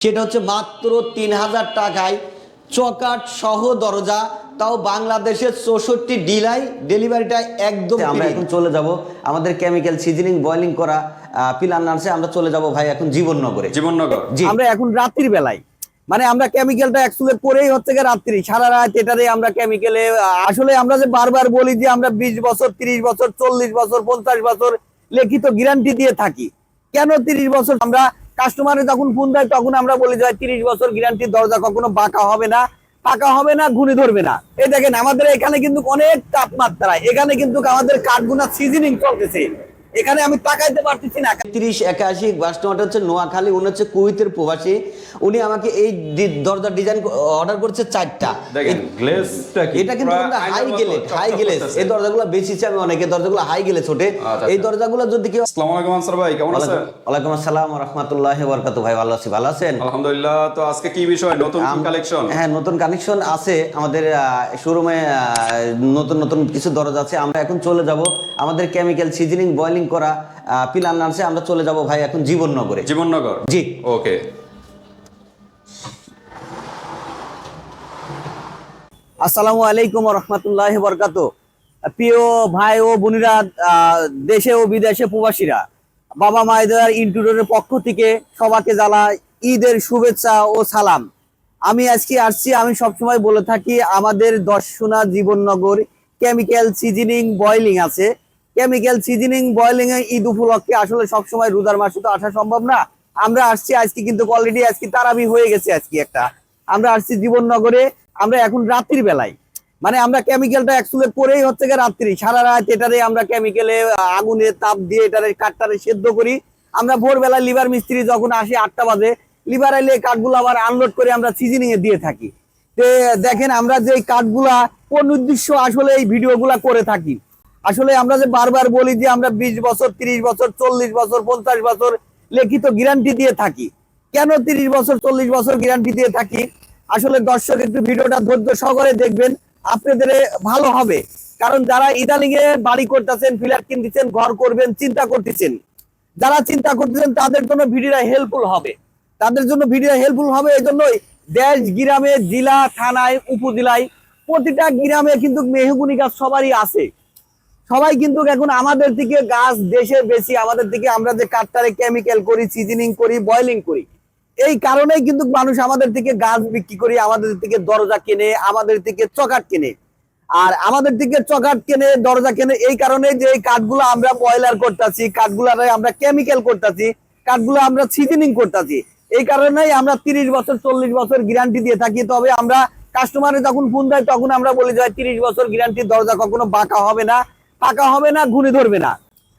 সেটা হচ্ছে মাত্র তিন হাজার টাকায়। চকাট সহ দরজা তাও বাংলাদেশের চৌষট্টি ডিলাই ডেলিভারিটা একদম আমরা এখন চলে যাব আমাদের কেমিক্যাল সিজনিং বয়লিং করা পিলার নার্সে আমরা চলে যাব ভাই এখন জীবননগরে। জীবননগর। জি। আমরা এখন রাত্রির বেলায়। মানে আমরা কেমিক্যালটা অ্যাকচুয়ালি করেই হচ্ছে গিয়ে রাত্রি সারা রাত এটারে আমরা কেমিক্যালে আসলে আমরা যে বারবার বলি যে আমরা বিশ বছর তিরিশ বছর চল্লিশ বছর পঞ্চাশ বছর লিখিত গ্যারান্টি দিয়ে থাকি। কেন তিরিশ বছর আমরা কাস্টমারে যখন ফোন দেয়, তখন আমরা বলি যে তিরিশ বছর গ্যারান্টির দরজা কখনো বাঁকা হবে না। পাকা হবে না, ঘুরে ধরবে না। এই দেখেন, আমাদের এখানে কিন্তু অনেক তাপমাত্রা এখানে কিন্তু আমাদের কাঠগুনা সিজনিং চলতেছে। এখানে আমি তাকাইতে পারতেছি না। তিরিশ একাশি কাস্টমারটা হচ্ছে নোয়াখালী উনি হচ্ছে কুইতের প্রবাসী। উনি আমাকে এই দরজার ডিজাইন অর্ডার করেছে চারটা। এটা কিন্তু হাই গেলেট হাই করতেছে। এই দরজাগুলো বেশিছে আমি অনেকে দরজাগুলো হাই গেলে ছোটে। আচ্ছা, এই আচ্ছা। দরজাগুলো যদি কেউ আসসালামু আলাইকুম আনসার ভাই কেমন আছেন? ওয়ালাইকুম আসসালাম রহমতুল্লাহ বরকাত ভাই ভালো আছি ভালো আছেন? আলহামদুলিল্লাহ তো আজকে কি বিষয়? নতুন কালেকশন হ্যাঁ নতুন কানেকশন আছে। আমাদের শোরুমে নতুন নতুন কিছু দরজা আছে। আমরা এখন চলে যাব। আমাদের কেমিক্যাল সিজনিং বয়লিং করা পিলার নার্সে আমরা চলে যাব ভাই এখন জীবননগরে। জীবননগর? জি। ওকে। আসসালামু আলাইকুম রহমতুল্লাহ বরকাত প্রিয় ভাই ও বোনেরা দেশে ও বিদেশে প্রবাসীরা বাবা মায়েদের ইন্টুডোরের পক্ষ থেকে সবাইকে জ্বালা ঈদের শুভেচ্ছা ও সালাম। আমি আজকে আসছি আমি সবসময় বলে থাকি আমাদের Darshana Jibannagar chemical seasoning boiling আছে। কেমিক্যাল সিজনিং বয়লিং এ ঈদ উপলক্ষে আসলে সবসময় রোজার মাসে তো আসা সম্ভব না। আমরা আসছি, আজকে কিন্তু অলরেডি আজকে তারাবি হয়ে গেছে আজকে একটা। আমরা আসছি জীবননগরে, আমরা এখন রাত্রির বেলায়। মানে আমরা কেমিক্যালটা অ্যাকচুয়ালি করেই হচ্ছে গিয়ে রাত্রি, সারা রাত এটারে আমরা কেমিক্যালে আগুনে তাপ দিয়ে এটারে কাঠটারে সেদ্ধ করি। আমরা ভোরবেলা লিভার মিস্ত্রি যখন আসি আটটা বাজে, লিভার এলে কাঠগুলো আবার আনলোড করে আমরা সিজনিং এ দিয়ে থাকি। তো দেখেন আমরা যে কাঠগুলা কোন উদ্দেশ্য আসলে এই ভিডিওগুলা করে থাকি। আসলে আমরা যে বারবার বলি যে আমরা বিশ বছর, তিরিশ বছর, চল্লিশ বছর, পঞ্চাশ বছর লিখিত গ্যারান্টি দিয়ে থাকি। কেন তিরিশ বছর, চল্লিশ বছর গ্যারান্টি দিয়ে থাকি? আসলে দর্শক, একটু ভিডিওটা ধৈর্য সহকারে দেখবেন, আপনাদের ভালো হবে। কারণ যারা ইদানিং এ বাড়ি করতেছেন ফ্ল্যাট কিনতেছেন, ঘর করবেন, চিন্তা করতেছেন, যারা চিন্তা করতেছেন, তাদের জন্য ভিডিওটা হেল্পফুল হবে। তাদের জন্য ভিডিও হেল্পফুল হবে এই জন্যই দেশ, গ্রামে, জেলা, থানায়, উপজেলায় প্রতিটা গ্রামে কিন্তু মেহগুনি গাছ সবারই আছে। সবাই কিন্তু এখন আমাদের থেকে গাছ দেশে বেশি, আমাদের থেকে আমরা যে কাঠটারে কেমিক্যাল করি সিজনিং করি বয়লিং করি। এই কারণেই কিন্তু মানুষ আমাদের থেকে গাছ বিক্রি করি, আমাদের থেকে দরজা কেনে, আমাদের থেকে চকাট কেনে। আর আমাদের থেকে চকাট কেনে, দরজা কেনে, এই কারণে যে এই কাঠগুলো আমরা বয়লার করতেছি, কাঠগুলারে আমরা কেমিক্যাল করতেছি, কাঠগুলো আমরা সিজনিং করতেছি। এই কারণেই আমরা তিরিশ বছর, চল্লিশ বছর গ্যারান্টি দিয়ে থাকি। তবে আমরা কাস্টমারে যখন ফোন দেয়, তখন আমরা বলি যে তিরিশ বছর গ্যারান্টির দরজা কখনো বাঁকা হবে না। পাকা হবে না, ঘুরে ধরবে না।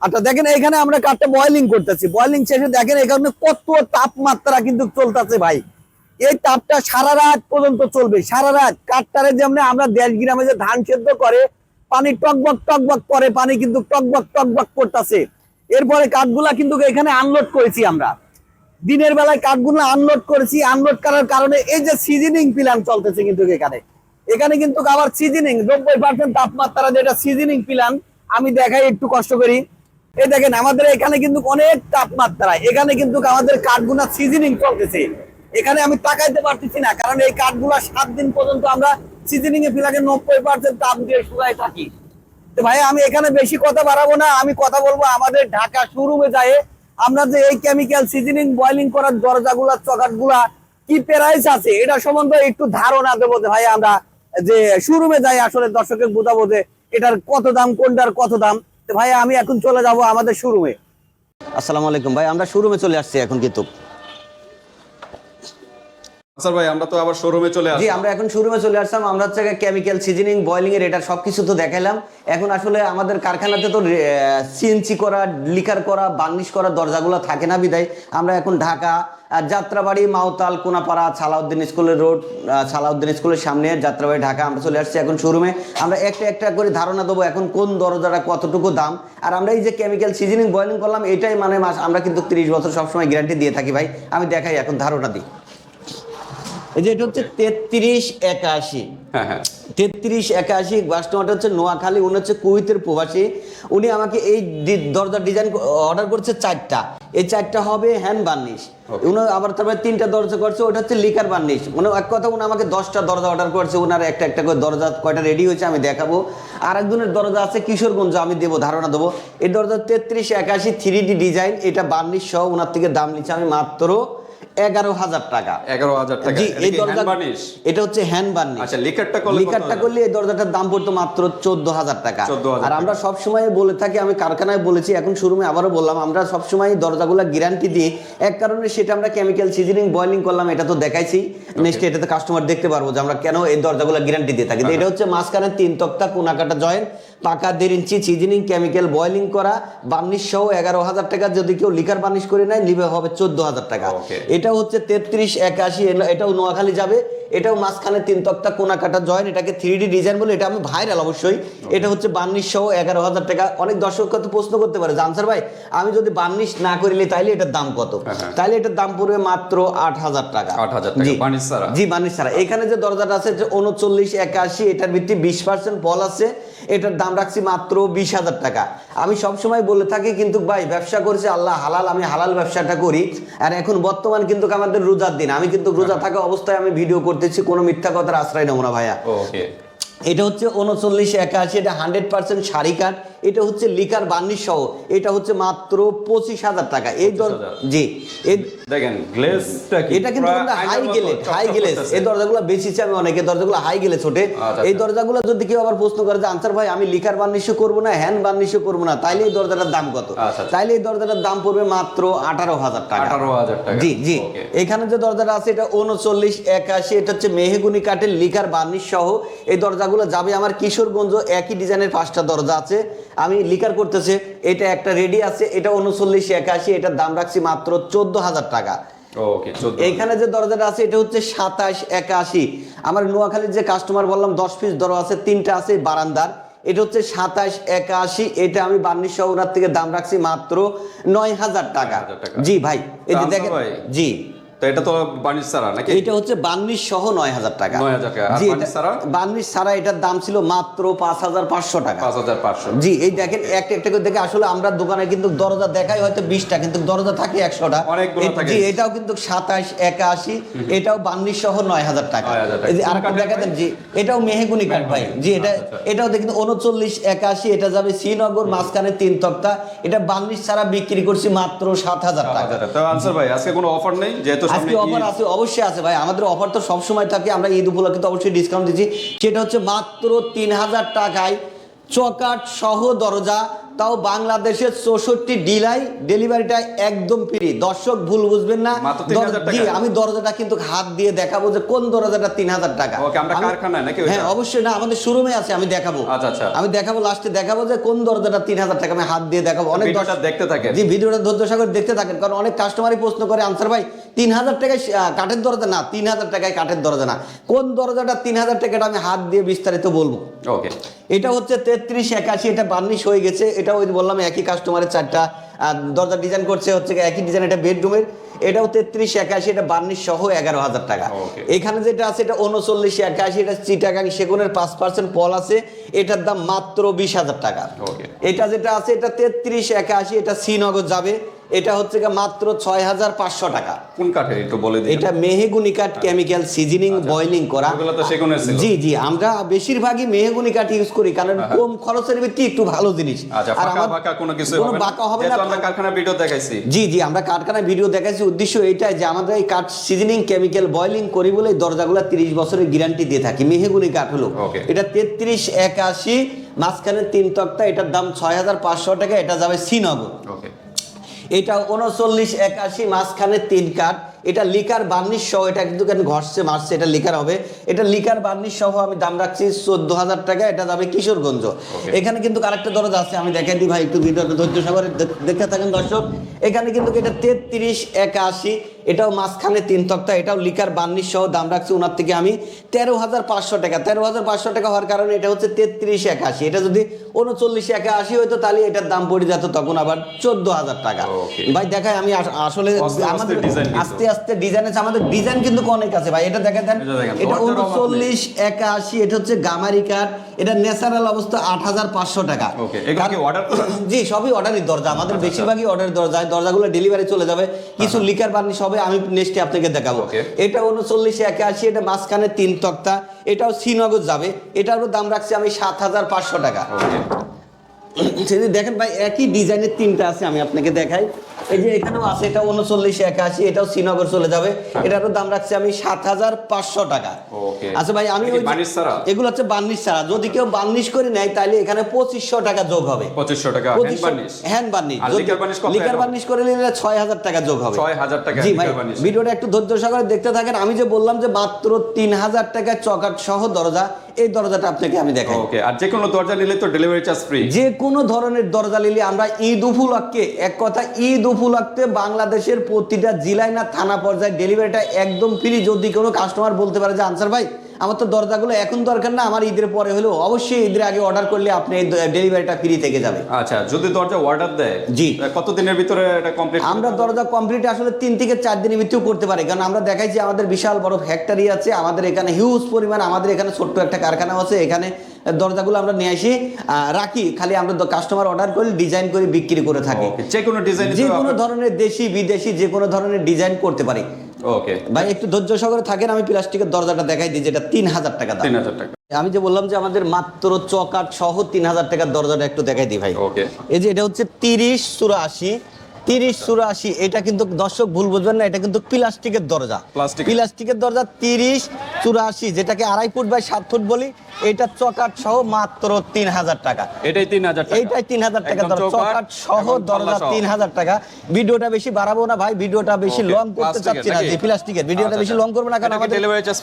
আচ্ছা দেখেন এখানে আমরা কাঠটা বয়লিং করতেছি। বয়লিং শেষে দেখেন এখানে কত তাপমাত্রা কিন্তু চলতেছে ভাই। এই তাপটা সারা রাত পর্যন্ত চলবে, সারা রাত। কাঠটারে যেমন আমরা দেশ গ্রামে যে ধান সেদ্ধ করে, পানি টকবক টকবক করে, পানি কিন্তু টকবক টকবক করতেছে। এরপরে কাঠগুলা কিন্তু এখানে আনলোড করেছি আমরা। দিনের বেলায় কাঠগুলো আনলোড করেছি আনলোড করার কারণে এই যে সিজনিং প্ল্যান চলতেছে কিন্তু এখানে। এখানে কিন্তু আবার সিজনিং নব্বই পার্সেন্ট তাপমাত্রা যেটা সিজনিং প্ল্যান আমি দেখাই একটু কষ্ট করি। এই দেখেন, আমাদের এখানে কিন্তু অনেক তাপমাত্রা, এখানে কিন্তু আমাদের কাঠগুলা সিজনিং চলতেছে। এখানে আমি তাকাইতে পারতেছি না, কারণ এই কাঠগুলা সাত দিন পর্যন্ত আমরা সিজনিং এ ফিলাকে নব্বই পার্সেন্ট তাপ দিয়ে শুকাই থাকি। তো ভাই, আমি এখানে বেশি কথা বাড়াবো না, আমি কথা বলব আমাদের ঢাকা শোরুমে যায়, আমরা যে এই কেমিক্যাল সিজনিং বয়লিং করার দরজাগুলা, চকাটগুলা, কি প্রাইস আছে, এটা সম্বন্ধে একটু ধারণা দেবো ভাই আমরা যে শোরুমে যাই আসলে দর্শকের বোঝাবো যে এটার কত দাম কোনটার কত দাম। ভাই আমি এখন চলে যাব আমাদের শোরুমে। আসসালামু আলাইকুম ভাই আমরা শোরুমে চলে আসছি এখন কিন্তু। ভাই আমরা তো আবার শোরুমে চলে আসছি আমরা এখন শোরুমে চলে আসলাম। আমরা হচ্ছে কেমিক্যাল সিজনিং বয়লিং এর এটা সবকিছু তো দেখাইলাম। এখন আসলে আমাদের কারখানাতে তো সিএনসি করা লিকার করা বার্নিশ করা দরজাগুলো থাকে না বিদায় আমরা এখন ঢাকা যাত্রাবাড়ি, মাওতাল, কোনাপাড়া ছালাউদ্দিন স্কুলের রোড ছালাউদ্দিন স্কুলের সামনে যাত্রাবাড়ি, ঢাকা। আমরা চলে আসছি এখন শোরুমে। আমরা একটা একটা করে ধারণা দেবো এখন কোন দরজাটা কতটুকু দাম। আর আমরা এই যে কেমিক্যাল সিজনিং বয়লিং করলাম, এটাই মানে মাস আমরা কিন্তু তিরিশ বছর সবসময় গ্যারান্টি দিয়ে থাকি ভাই। আমি দেখাই, এখন ধারণা দিই। এই যে এটা হচ্ছে তেত্রিশ একাশি। হ্যাঁ হ্যাঁ। তেত্রিশ একাশি কাস্টমারটা হচ্ছে নোয়াখালী উনি হচ্ছে কুইতের প্রবাসী। উনি আমাকে এই দরজার ডিজাইন অর্ডার করছে চারটা। এই চারটা হবে হ্যান্ড বার্নিশ. উনি আবার তারপরে তিনটা দরজা করছে ওটা হচ্ছে লিকার বার্নিশ মানে এক কথা উনি আমাকে দশটা দরজা অর্ডার করছে উনার একটা একটা করে দরজা কয়টা রেডি হয়েছে আমি দেখাবো। আর একজনের দরজা আছে কিশোরগঞ্জ আমি দেবো ধারণা দেবো। এই দরজা তেত্রিশ একাশি থ্রি ডি ডিজাইন এটা বার্নিশ সহ ওনার থেকে দাম নিচ্ছে আমি মাত্র এগারো হাজার টাকা। এগারো হাজার টাকা। জি এই দরজা এটা হচ্ছে হ্যান্ড বার্নিশ আচ্ছা লিকারটা করলে লিকারটা করলে এই দরজাটার দাম পড়তো মাত্র চোদ্দ হাজার টাকা। আর আমরা বলে থাকি আমি কারখানায় বলেছি এখন শোরুমে আবারও বললাম আমরা দরজাগুলো গ্যারান্টি দিই। এক কারণে সেটা আমরা কেমিক্যাল সিজনিং বয়লিং করলাম এটা তো দেখাইছি। নেক্সট এটাতে কাস্টমার দেখতে পারব যে আমরা কেন এই দরজাগুলো গ্যারান্টি দিয়ে থাকি। এটা হচ্ছে মাঝখানে তিন তক্তা কোনাকাটা জয়েন্ট পাকা দেড় ইঞ্চি সিজনিং কেমিক্যাল বয়লিং করা বার্নিশ সহ এগারো হাজার টাকা যদি কেউ লিকার বার্নিশ করে নেয় নিবে হবে চোদ্দ হাজার টাকা। Okay. এটা হচ্ছে তেত্রিশ একাশি এটাও নোয়াখালী যাবে। এটাও মাঝখানে তিন তক্তা কোনা কাটা জয়েন এটাকে থ্রি ডি ডিজাইন বলে এটা আমি ভাইরাল অবশ্যই। এটা হচ্ছে বার্নিশ সহ এগারো হাজার টাকা। অনেক দর্শক কত প্রশ্ন করতে পারে জানসার ভাই আমি যদি বার্নিশ না করিলে তাইলে এটার দাম কত? হ্যাঁ, হ্যাঁ। তাইলে এটার দাম পড়বে মাত্র আট হাজার টাকা। 8,000 টাকা, জি। ছাড়া? জি বার্নিশ ছাড়া। এখানে যে দরজাটা আছে যে উনচল্লিশ একাশি এটার ভিত্তি বিশ পার্সেন্ট বল আছে এটার দাম রাখছি মাত্র বিশ হাজার টাকা। আমি সবসময় বলে থাকি কিন্তু ভাই ব্যবসা করছে আল্লাহ হালাল আমি হালাল ব্যবসাটা করি। আর এখন বর্তমান কিন্তু আমাদের রোজার দিন। আমি কিন্তু রোজা থাকা অবস্থায় আমি ভিডিও করতেছি কোনো মিথ্যা কথার আশ্রয় নেব না ভাইয়া। ওকে এটা হচ্ছে উনচল্লিশ একাশি এটা হান্ড্রেড পার্সেন্ট শাড়ি কাঠ। এটা হচ্ছে লিকার বার্নিশ সহ। এটা হচ্ছে মাত্র পঁচিশ হাজার টাকা। এই দর 25,000 জি। দেখেন গ্লেজটা কি এটা কিন্তু হাই চকচক হাই করতেছে। এই দরজাগুলো বেশিছে আমি অনেকে দরজাগুলো হাই গেলে ছোটে আচ্ছা, এই আচ্ছা। দরজাগুলো যদি কেউ আবার প্রশ্ন করে যে আনসার ভাই আমি লিকার বার্নিশও করব না হ্যান্ড বার্নিশও করব না? তাইলে এই দরজাটার দাম কত? আচ্ছা। তাইলে এই দরজাটার দাম পড়বে মাত্র আঠারো হাজার টাকা। 18,000 টাকা। জি জি। এখানে যে দরজাটা আছে এটা উনচল্লিশ একাশি এটা হচ্ছে মেহগুনি কাঠের লিকার বার্নিশ সহ। এই দরজাগুলো যাবে আমার কিশোরগঞ্জ একই ডিজাইনের পাঁচটা দরজা আছে। আমি লিকার করতেছে এটা একটা রেডি আছে এটা উনচল্লিশ একাশি এটার দাম রাখছি মাত্র চোদ্দ হাজার টাকা। ওকে 14 এইখানে যে দরজাটা আছে এটা হচ্ছে সাতাশ একাশি। আমার নোয়াখালীর যে কাস্টমার বললাম দশ পিস দরজা আছে তিনটা আছে বারান্দার। এটা হচ্ছে সাতাশ একাশি এটা আমি বার্নিশ সহ ওনার থেকে দাম রাখছি মাত্র নয় হাজার টাকা। জি ভাই এই যে দেখেন জি। এটা তো বার্নিশ ছাড়া নাকি? এটা হচ্ছে বার্নিশ সহ নয় হাজার টাকা। 9,000 টাকা। বার্নিশ ছাড়া? বার্নিশ ছাড়া এটার দাম ছিল মাত্র পাঁচ হাজার পাঁচশো টাকা। 5500 জি এই দেখেন একটা একটা করে দেখে আসলে আমরা দোকানে কিন্তু দরজা দেখাই হয়তো বিশটা কিন্তু দরজা থাকে একশোটা। জি এটাও কিন্তু সাতাশ একাশি এটাও বান্নিশ সহ নয় হাজার টাকা। 9,000 টাকা। এই যে কোন আরেকটা কাঠের দেখা দেন জি এটাও মেহেগুনি কাঠ ভাই। জি এটা আচ্ছা, আচ্ছা। এটাও দেখুন উনচল্লিশ একাশি এটা যাবে শ্রীনগর মাঝখানে তিন তক্তা। এটা বান্নিশ ছাড়া বিক্রি করছি মাত্র সাত হাজার টাকা। তো আনসার ভাই আজকে কোনো অফার নেই? যেহেতু আজকে অফার আছে অবশ্যই আছে ভাই। আমাদের অফার তো সবসময় থাকে আমরা ঈদ উপলক্ষে তো অবশ্যই ডিসকাউন্ট দিচ্ছি। সেটা হচ্ছে মাত্র তিন হাজার টাকায় চকাট সহ দরজা তাও বাংলাদেশের চৌষট্টি ডিলাই ডেলিভারিটা একদম ফ্রি দর্শক ভুল বুঝবেন না। মাত্র 3,000 দর- জি টাকা? আমি দরজাটা কিন্তু হাত দিয়ে দেখাবো যে কোন দরজাটা তিন হাজার টাকা? হ্যাঁ অবশ্যই না আমাদের শোরুমে আছে আমি দেখাবো। আচ্ছা, আচ্ছা। আমি দেখাবো লাস্টে দেখাবো যে কোন দরজাটা তিন হাজার টাকা আমি হাত দিয়ে দেখাবো। অনেক দেখতে থাকেন। জি ভিডিওটা ধৈর্য সাগর দেখতে থাকেন কারণ অনেক কাস্টমারই প্রশ্ন করে আনসার ভাই তিন হাজার টাকায় কাঠের দরজা? না তিন হাজার টাকায় কাঠের দরজা না। কোন দরজাটা তিন হাজার টাকাটা আমি হাত দিয়ে বিস্তারিত বলব? ওকে। এটা হচ্ছে তেত্রিশ একাশি এটা বার্নিশ হয়ে গেছে এটা ওই বললাম একই কাস্টমারের চারটা দরজা ডিজাইন করছে হচ্ছে একই ডিজাইন এটা বেডরুমের এটাও তেত্রিশ একাশি এটা বার্নিশ সহ এগারো হাজার টাকা। এখানে যেটা আছে এটা উনচল্লিশ একাশি এটা চিটাগাং সেগুনের পাঁচ পার্সেন্ট পল আছে। এটার দাম মাত্র বিশ হাজার টাকা। এটা যেটা আছে এটা তেত্রিশ একাশি এটা শ্রীনগর যাবে। এটা হচ্ছে মাত্র ছয় হাজার পাঁচশো টাকা। কোন কাঠের একটু বলে দিন। এটা মেহেগুনি কাঠ কেমিক্যাল সিজনিং বয়লিং করা। জি জি আমরা বেশিরভাগই মেহেগুনি কাঠ ইউজ করি কারণ কম খরচের ভিত্তি একটু ভালো জিনিস। আচ্ছা আর আমার- কোনো কিছু কোনো বাঁকা হবে না। আমরা কারখানা ভিডিও দেখাইছি। জি জি আমরা কারখানায় ভিডিও দেখাচ্ছি উদ্দেশ্য এইটাই যে আমাদের এই কাঠ সিজনিং কেমিক্যাল বয়লিং করি বলে দরজাগুলো তিরিশ বছরের গ্যারান্টি দিয়ে থাকি। মেহেগুনি কাঠ হলো। এটা তেত্রিশ একাশি মাঝখানে তিন তক্তা এটার দাম ছয় হাজার পাঁচশো টাকা এটা যাবে শ্রীনগর। ওকে এটা উনচল্লিশ একাশি মাঝখানে তিন কাঠ। এটা লিকার বার্নিশ সহ এটা কিন্তু কেন ঘষছে মারছে এটা লিকার হবে। এটা লিকার বার্নিশ সহ আমি দাম রাখছি চোদ্দ হাজার টাকা এটা যাবে কিশোরগঞ্জ। এখানে কিন্তু আরেকটা দরজ আছে আমি দেখাই দিই ভাই একটু ভিডিওটা ধৈর্য সাগরে দেখ- দেখতে থাকেন দর্শক। এখানে কিন্তু এটা তেত্রিশ একাশি এটাও মাঝখানে তিন তক্তা এটাও লিকার বার্নিশ সহ দাম রাখছি ওনার থেকে আমি তেরো হাজার পাঁচশো টাকা। তেরো হাজার পাঁচশো টাকা হওয়ার কারণে এটা হচ্ছে তেত্রিশ একাশি। এটা যদি উনচল্লিশ একাশি হইতো তাহলে এটার দাম পড়ে যেত তখন আবার চোদ্দ হাজার টাকা। ভাই দেখায় আমি আসলে আমাদের আস্তে আস্তে ডিজাইন আছে। আমাদের ডিজাইন কিন্তু অনেক আছে ভাই। এটা দেখা দেন এটা। উনচল্লিশ একাশি এটা হচ্ছে গামারি কাঠ। এটা ন্যাচারাল অবস্থা আট হাজার পাঁচশো টাকা। জি সবই অর্ডারের দরজা। আমাদের আচ্ছা, বেশিরভাগই অর্ডারের দরজা। দরজাগুলো ডেলিভারি চলে যাবে। কিছু লিকার বার্নিশ হবে আমি নেক্সটে আপনাকে দেখাবো। এটা একে একাশি এটা মাঝখানে তিন তক্তা এটাও শ্রীনগর যাবে। এটারও দাম রাখছি আমি সাত হাজার পাঁচশো টাকা। দেখেন ভাই একই ডিজাইনের তিনটা আছে আমি আপনাকে দেখাই। এই যে এখানেও আছে এটা উনচল্লিশ একাশি এটাও শ্রীনগর চলে যাবে। এটারও দাম রাখছি আমি সাত হাজার পাঁচশো টাকা। আচ্ছা ভাই আমি? এগুলো হচ্ছে বার্নিশ ছাড়া। যদি কেউ বার্নিশ করে নেয় তাহলে এখানে পঁচিশশো টাকা যোগ হবে। পঁচিশশো টাকা হ্যান্ড বার্নিশ? আর লিকার বার্নিশ? বার্নিশ করে নিলে ছয় হাজার টাকা যোগ হবে। 6,000 টাকা জি ভাই ভিডিওটা একটু ধৈর্য সহকারে দেখতে থাকেন। আমি যে বললাম যে মাত্র তিন হাজার টাকা চকাট সহ দরজা এই দরজাটা আপনাকে আমি দেখাই। ওকে আর যে কোনো দরজা নিলে তো ডেলিভারি চার্জ ফ্রি যে কোনো ধরনের দরজা নিলে আমরা ঈদ উপলক্ষে এক কথা ঈদ উপলক্ষে বাংলাদেশের প্রতিটা জেলায় না থানা পর্যায়ে ডেলিভারিটা একদম ফ্রি যদি কোনো কাস্টমার বলতে পারে যে আনসার ভাই আমার তো দরজাগুলো এখন দরকার না আমার ঈদের পরে হলেও অবশ্যই ঈদের আগে অর্ডার করলে আপনি ডেলিভারিটা ফ্রি থেকে যাবে আচ্ছা যদি দরজা অর্ডার দেয় জি। কত দিনের ভিতরে এটা কমপ্লিট আমরা দরজা কমপ্লিট আসলে তিন থেকে চার দিনের ভিতরেও করতে পারি কারণ আমরা দেখাইছি আমাদের বিশাল বড় ফ্যাক্টরি আছে আমাদের এখানে হিউজ পরিমাণ আমাদের এখানে ছোট্ট একটা কারখানা আছে এখানে দরজাগুলো আমরা নিয়ে আসি। রাখি খালি আমরা কাস্টমার অর্ডার করি ডিজাইন করে বিক্রি করে থাকি। যে কোনো ডিজাইন যে কোনো ধরনের দেশি বিদেশি যে কোনো ধরনের ডিজাইন করতে পারি। ওকে ভাই একটু ধৈর্য সহকারে থাকেন আমি প্লাস্টিকের দরজাটা দেখাই দিই যেটা তিন হাজার টাকা তিন হাজার টাকা। আমি যে বললাম যে আমাদের মাত্র চকাট সহ তিন হাজার টাকার দরজাটা একটু দেখাই দিই ভাই। ওকে এই যে এটা হচ্ছে তিরিশ চুরাশি তিরিশ চুরাশি এটা কিন্তু দর্শক ভুল বুঝবেন না এটা কিন্তু প্লাস্টিকের দরজা। প্লাস্টিকের। দরজা তিরিশ চুরাশি যেটাকে আড়াই ফুট বাই সাত ফুট বলি এটা চকাট সহ মাত্র তিন হাজার টাকা। এটাই তিন হাজার এইটাই তিন হাজার টাকা চকাট সহ দরজা তিন হাজার টাকা। ভিডিওটা বেশি বাড়াবো না ভাই ভিডিওটা বেশি লং করতে চাচ্ছি না যে প্লাস্টিকের। ভিডিওটা আচ্ছা, বেশি আচ্ছা। লং করব না কারণ আমাদের চার্জ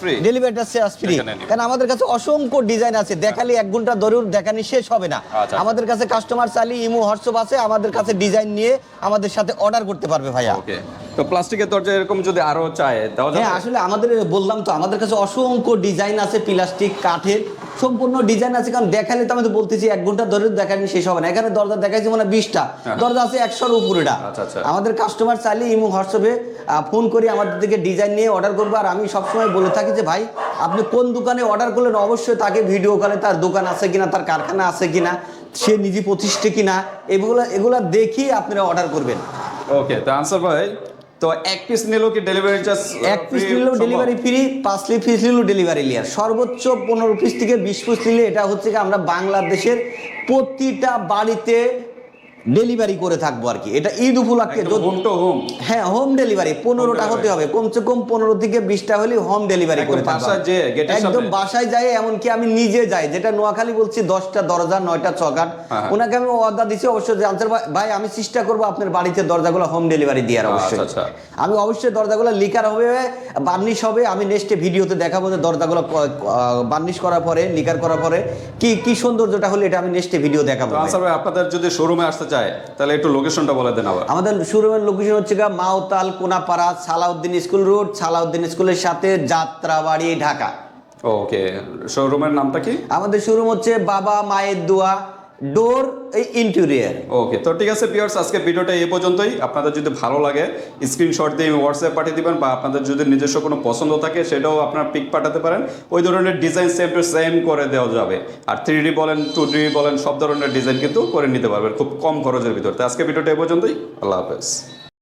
ফ্রি এখানে কারণ আমাদের কাছে অসংখ্য ডিজাইন আছে। দেখালে এক ঘণ্টা ধরেও দেখানি শেষ হবে না। আচ্ছা। আমাদের কাছে কাস্টমার চালি ইমো হোয়াটসঅ্যাপ আছে আমাদের কাছে ডিজাইন নিয়ে আমাদের সাথে অর্ডার করতে পারবে ভাইয়া। ওকে তো প্লাস্টিকের দরজা এরকম যদি আরও চায় যাবে হ্যাঁ আসলে আমাদের বললাম তো আমাদের কাছে অসংখ্য ডিজাইন আছে প্লাস্টিক কাঠের সম্পূর্ণ ডিজাইন আছে কারণ দেখালে তো আমি তো বলতেছি এক ঘণ্টা ধরে দেখানি শেষ হবে না। এখানে দরজা দেখাইছি মানে বিশটা। হ্যাঁ। দরজা আছে একশোর উপরেটা আচ্ছা, আচ্ছা। আমাদের কাস্টমার চাইলে ইমো হোয়াটসঅ্যাপে ফোন করে আমাদের থেকে ডিজাইন নিয়ে অর্ডার করব। আর আমি সবসময় বলে থাকি যে ভাই আপনি কোন দোকানে অর্ডার করলেন? অবশ্যই তাকে ভিডিও কলে তার দোকান আছে কিনা তার কারখানা আছে কিনা সে নিজে প্রতিষ্ঠিত কিনা এগুলো এগুলো দেখি আপনারা অর্ডার করবেন। ওকে তো আনসার ভাই তো এক পিস নিলেও কি ডেলিভারি চার্জ এক পিস নিলেও ডেলিভারি ফ্রি পাঁচ পিস নিলেও ডেলিভারি লিয়ার সর্বোচ্চ পনেরো পিস থেকে বিশ পিস নিলে এটা হচ্ছে কি আমরা বাংলাদেশের প্রতিটা বাড়িতে ডেলিভারি করে থাকব আর কি। এটা ঈদ উপলক্ষে হ্যাঁ হোম ডেলিভারি পনেরোটা হতে হবে। কমসে কম পনেরো থেকে বিশটা হলে হোম ডেলিভারি করে থাকব। একদম বাসায় যায় এমনকি আমি নিজে যাই যেটা নোয়াখালী বলছি দশটা দরজা নয়টা চকাট। হ্যাঁ। ওনাকে আমি অর্ডার দিচ্ছি অবশ্যই আনসার ভাই- আমি চেষ্টা করব আপনার বাড়িতে দরজাগুলো হোম ডেলিভারি দেওয়ার অবশ্যই। আচ্ছা, আমি অবশ্যই দরজাগুলো লিকার হবে বার্নিশ হবে। আমি নেক্সটে ভিডিওতে দেখাবো যে দরজাগুলো বার্নিশ করার পরে লিকার করার পরে কি কি সৌন্দর্যটা হলে এটা আমি নেক্সটে ভিডিও দেখাবো আপনাদের যদি শোরুমে আসতে চায় তাহলে একটু লোকেশনটা বলে দেন আবার। আমাদের শোরুমের লোকেশন হচ্ছে গা মাওতাল কোনাপাড়া সালাউদ্দিন স্কুল রোড সালাউদ্দিন স্কুলের সাথে যাত্রাবাড়ি ঢাকা। ওকে শোরুমের নামটা কি? আমাদের শোরুম হচ্ছে বাবা মায়ের দোয়া ডোর এই ইন্টেরিয়ার ওকে তো ঠিক আছে পিয়ার্স আজকে ভিডিওটা এই পর্যন্তই। আপনাদের যদি ভালো লাগে স্ক্রিনশট দিয়ে হোয়াটসঅ্যাপ পাঠিয়ে দিবেন বা আপনাদের যদি নিজস্ব কোনো পছন্দ থাকে, সেটাও আপনার পিক পাঠাতে পারেন। ওই ধরনের ডিজাইন সেম টু সেম করে দেওয়া যাবে। আর থ্রি ডি বলেন টু ডি বলেন, সব ধরনের ডিজাইন কিন্তু করে নিতে পারবেন খুব কম খরচের ভিতর। তো আজকে ভিডিওটা এই পর্যন্তই। আল্লাহ হাফেজ।